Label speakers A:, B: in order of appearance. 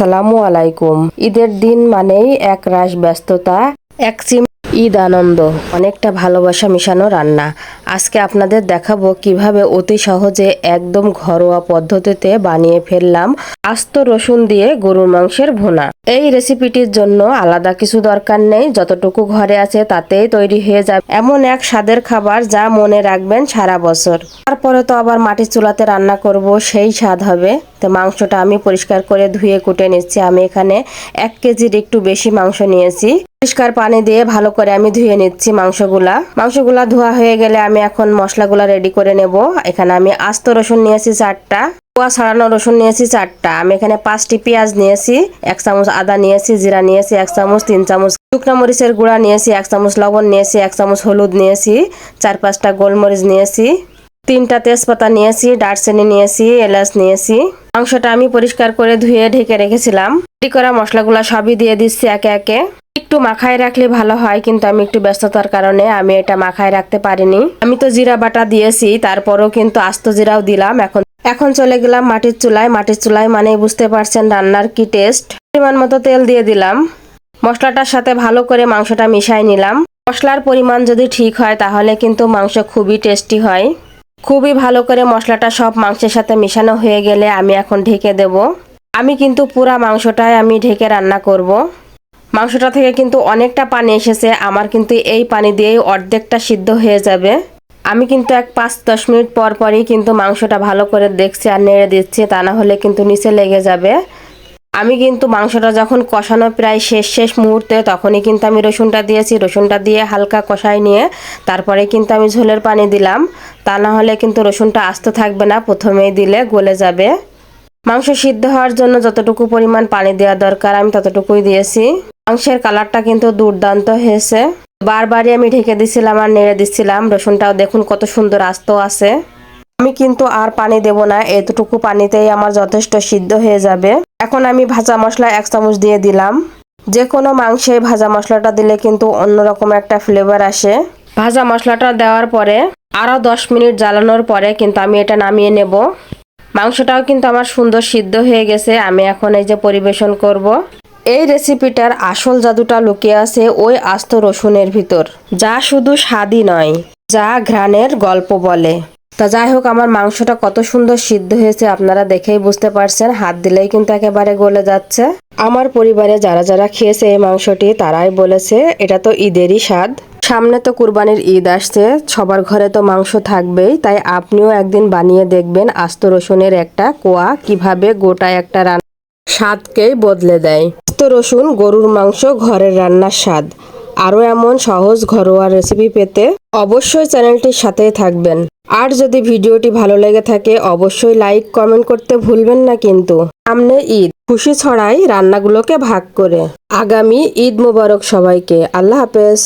A: আসসালামু আলাইকুম। ঈদের দিন মানেই এক রাশ ব্যস্ততা, এক সিম ঈদ আনন্দ। অনেকটা ভালোবাসা মিশানো রান্না। আজকে আপনাদের দেখাবো কীভাবে অতি সহজে একদম ঘরোয়া পদ্ধতিতে বানিয়ে ফেললাম আস্ত রসুন দিয়ে গরুর মাংসের ভুনা। এই রেসিপিটির জন্য আলাদা কিছু দরকার নেই, যতটুকু ঘরে আছে তাতেই তৈরি হয়ে যাবে। এমন এক স্বাদের খাবার যা মনে রাখবেন সারা বছর। তারপরে তো আবার মাটির চুলাতে রান্না করব, সেই স্বাদ হবে। তো মাংসটা আমি পরিষ্কার করে ধুয়ে কুটে নিচ্ছি। আমি এখানে এক কেজির একটু বেশি মাংস নিয়েছি। পরিষ্কার পানি দিয়ে ভালো করে আমি ধুয়ে নিচ্ছি মাংসগুলা। মাংসগুলা ধোয়া হয়ে গেলে আমি এখন মশলাগুলা রেডি করে নেব। এখানে আমি আস্ত রসুন নিয়েছি চারটা কুয়া ছাড়ানো রসুন নিয়েছি চারটা। আমি এখানে পাঁচটি পেঁয়াজ নিয়েছি, এক চামচ আদা নিয়েছি, জিরা নিয়েছি, এক চামচ, তিন চামচ শুকনো মরিচের গুঁড়া নিয়েছি, এক চামচ লবণ নিয়েছি, এক চামচ হলুদ নিয়েছি, চার পাঁচটা গোলমরিচ নিয়েছি, তিনটা তেজপাতা নিয়েছি, দারচিনি নিয়েছি, এলাচ নিয়েছি। মাংসটা আমি পরিষ্কার করে ধুয়ে ঢেকে রেখেছিলাম। রেডি করা মশলাগুলো সবই দিয়ে দিচ্ছি একে একে। একটু মাখায় রাখলে ভালো হয়, কিন্তু আমি একটু ব্যস্ততার কারণে আমি এটা মাখায় রাখতে পারিনি। আমি তো জিরা বাটা দিয়েছি, তারপরও কিন্তু আস্ত জিরাও দিলাম। এখন এখন চলে গেলাম মাটির চুলায়। মাটির চুলায় মানে বুঝতে পারছেন রান্নার কি টেস্ট। পরিমাণ মতো তেল দিয়ে দিলাম। মশলাটার সাথে ভালো করে মাংসটা মিশাই নিলাম। মশলার পরিমাণ যদি ঠিক হয়, তাহলে কিন্তু মাংস খুবই টেস্টি হয়। খুবই ভালো করে মশলাটা সব মাংসের সাথে মিশানো হয়ে গেলে আমি এখন ঢেকে দেব। আমি কিন্তু পুরা মাংসটাই আমি ঢেকে রান্না করব। মাংসটা থেকে কিন্তু অনেকটা পানি এসেছে। আমার কিন্তু এই পানি দিয়েই অর্ধেকটা সিদ্ধ হয়ে যাবে। আমি কিন্তু এক পাঁচ দশ মিনিট পর পরই কিন্তু মাংসটা ভালো করে দেখছি আর নেড়ে দিচ্ছি, তা না হলে কিন্তু নিচে লেগে যাবে। আমি কিন্তু মাংসটা যখন কষানো প্রায় শেষ শেষ মুহূর্তে তখনই কিন্তু আমি রসুনটা দিয়েছি। রসুনটা দিয়ে হালকা কষাই নিয়ে তারপরে কিন্তু আমি ঝোলের পানি দিলাম। তা না হলে কিন্তু রসুনটা আস্ত থাকবে না, প্রথমেই দিলে গলে যাবে। মাংস সিদ্ধ হওয়ার জন্য যতটুকু পরিমাণ পানি দেওয়া দরকার, আমি ততটুকুই দিয়েছি। মাংসের কালারটা কিন্তু দুর্দান্ত হয়েছে। বারবারই আমি ঢেকে দিছিলাম আর নেড়ে দিচ্ছিলাম রসুনটাও দেখুন কত সুন্দর আস্ত আছে। আমি কিন্তু আর পানি দেব না, এতটুকু পানিতেই আমার যথেষ্ট সিদ্ধ হয়ে যাবে। এখন আমি ভাজা মশলা এক চামচ দিয়ে দিলাম। যে কোনো মাংসে ভাজা মশলাটা দিলে কিন্তু অন্যরকম একটা ফ্লেভার আসে। ভাজা মশলাটা দেওয়ার পরে আরও দশ মিনিট জ্বালানোর পরে কিন্তু আমি এটা নামিয়ে নেব। মাংসটাও কিন্তু আমার সুন্দর সিদ্ধ হয়ে গেছে। আমি এখন এই যে পরিবেশন করব। এই রেসিপিটার আসল জাদুটা লুকিয়ে আছে ওই আস্ত রসুনের ভিতর, যা শুধু স্বাদই নয়, যা ঘ্রাণের গল্প বলে। তা যাই হোক, আমার মাংসটা কত সুন্দর সিদ্ধ হয়েছে আপনারা দেখেই বুঝতে পারছেন, হাত দিলেই কিন্তু একেবারে গলে যাচ্ছে। আমার পরিবারে যারা যারা খেয়েছে এই মাংসটি, তারাই বলেছে, এটা তো ঈদেরই স্বাদ। সামনে তো কুরবানির ঈদ আসছে, সবার ঘরে তো মাংস থাকবেই, তাই আপনিও একদিন বানিয়ে দেখবেন আস্ত রসুনের একটা কোয়া, কীভাবে গোটা একটা রান্না স্বাদকেই বদলে দেয়। আস্ত রসুন, গরুর মাংস, ঘরের রান্নার স্বাদ। আরও এমন সহজ ঘরোয়া রেসিপি পেতে অবশ্যই চ্যানেলটির সাথেই থাকবেন। আর যদি ভিডিওটি ভালো লেগে থাকে, অবশ্যই লাইক, কমেন্ট করতে ভুলবেন না কিন্তু। সামনে ঈদ, খুশি ছড়াই রান্নাগুলোকে ভাগ করে। আগামী ঈদ মোবারক সবাইকে। আল্লাহ হাফেজ।